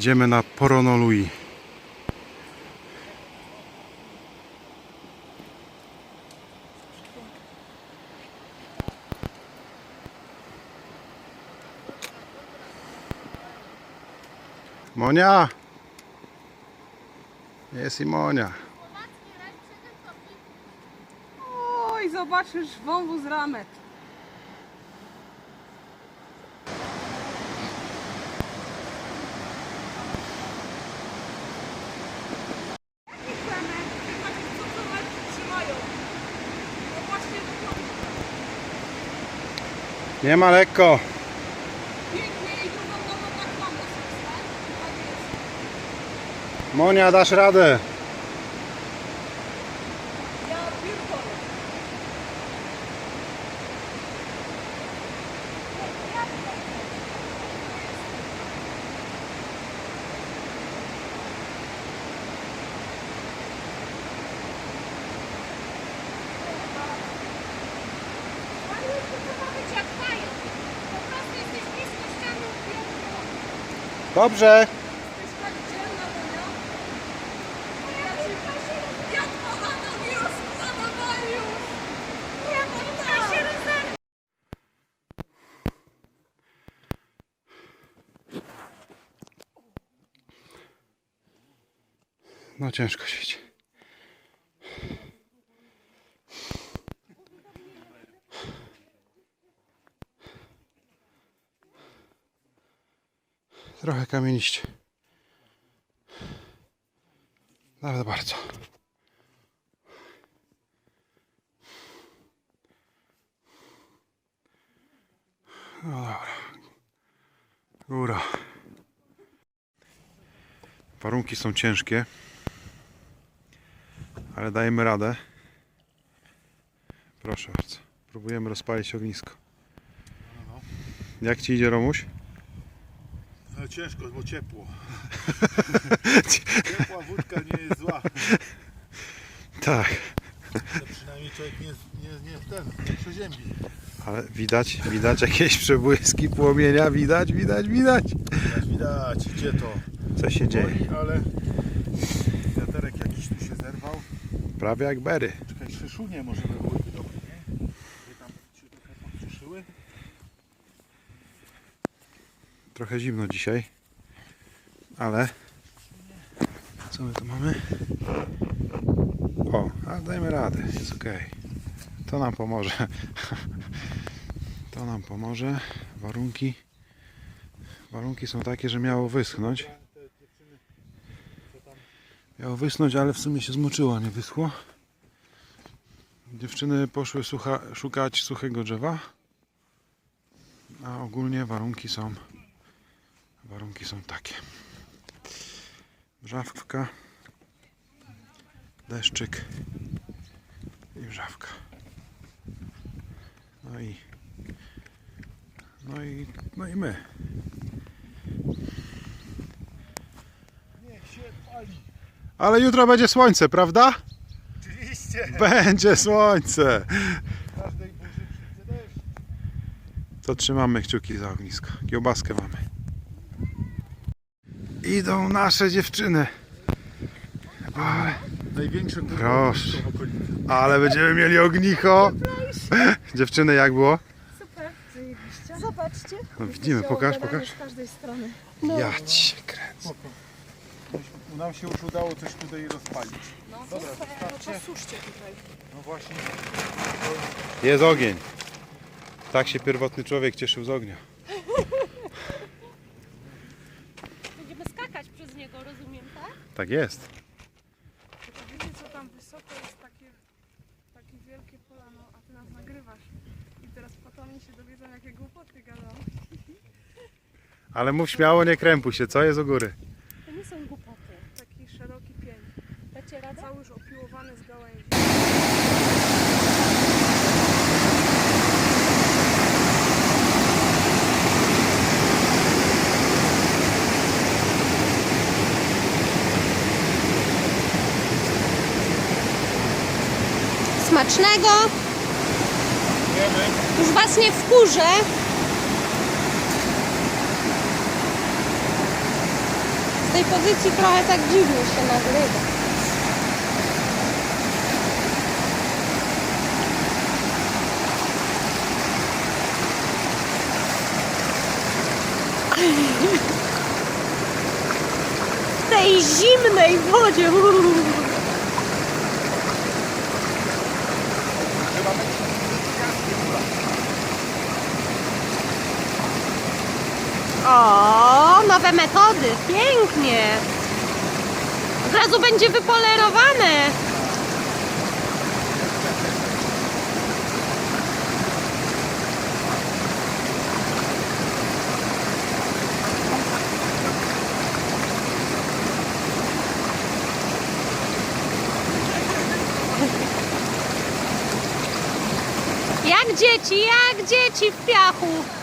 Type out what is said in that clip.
Idziemy na Poronolui. Monia! Jest i Monia. Oj, zobaczysz wąwóz ramet. Jakich ramet? Chyba tych, co to lepiej trzymają. No właśnie, no to Nie ma lekko. Monia, dasz radę. Ja pierdolę. jak mają. Po prostu jesteś blisko ściany upierdolony. Dobrze. Jesteś tak dzielna, Monia. Ja ci Ja dwa nogi rozkładam już. Ja powinna się rezerwować. No ciężko siedzi. Trochę kamieniście. Nawet bardzo. No dobra. Góra. Warunki są ciężkie ale dajemy radę. Proszę bardzo. Próbujemy rozpalić ognisko. Jak ci idzie Romuś? Ale ciężko, bo ciepło. Ciepła wódka nie jest zła. Tak, Ale przynajmniej człowiek nie, nie, nie ten, nie przeziębi. ale widać, widać jakieś przebłyski płomienia, widać, widać, widać. Widać, widać, gdzie to Co się dzieje? boli, ale wiaterek jakiś tu się zerwał. Prawie jak bery. Czekaj, szyszunie może by byłyby dobre, nie? By tam się trochę podsuszyły. Trochę zimno dzisiaj, ale co my tu mamy? O, a dajmy radę, jest ok. To nam pomoże. To nam pomoże. Warunki warunki są takie, że miało wyschnąć. Miało wysnąć, ale w sumie się zmoczyło, nie wyschło. Dziewczyny poszły sucha, szukać suchego drzewa. A ogólnie warunki są warunki są takie. Wrzawka, deszczyk i wrzawka. No i no i no i my. Ale jutro będzie słońce, prawda? Oczywiście. Będzie słońce. W każdej burzy przyjdzie deszcz. To trzymamy kciuki za ognisko. Kiełbaskę mamy. Idą nasze dziewczyny. Ale, Największe Proszę. ale będziemy mieli ognicho. Dziewczyny, jak było? Super. Zobaczcie. No widzimy, pokaż, pokaż. Z każdej strony. Ja cię kręcę. Nam się już udało coś tutaj rozpalić. Dobra, zostawcie. Suszcie tutaj. No właśnie. Jest ogień. Tak się pierwotny człowiek cieszył z ognia. Tak? Jest. Tylko wiecie co tam wysoko jest takie, takie wielkie polano, a ty nas nagrywasz. I teraz potomni się dowiedzą jakie głupoty gadam. Ale mów śmiało, nie krępuj się. Co jest u góry? To nie są głupoty. Taki szeroki pień. Dacie radę? Cały już opiłowany z gałęzi. Smacznego. Już was nie wkurzę. Z tej pozycji trochę tak dziwnie się nagrywa. W tej zimnej wodzie. Metody, pięknie. Od razu będzie wypolerowane. Jak dzieci, jak dzieci w piachu.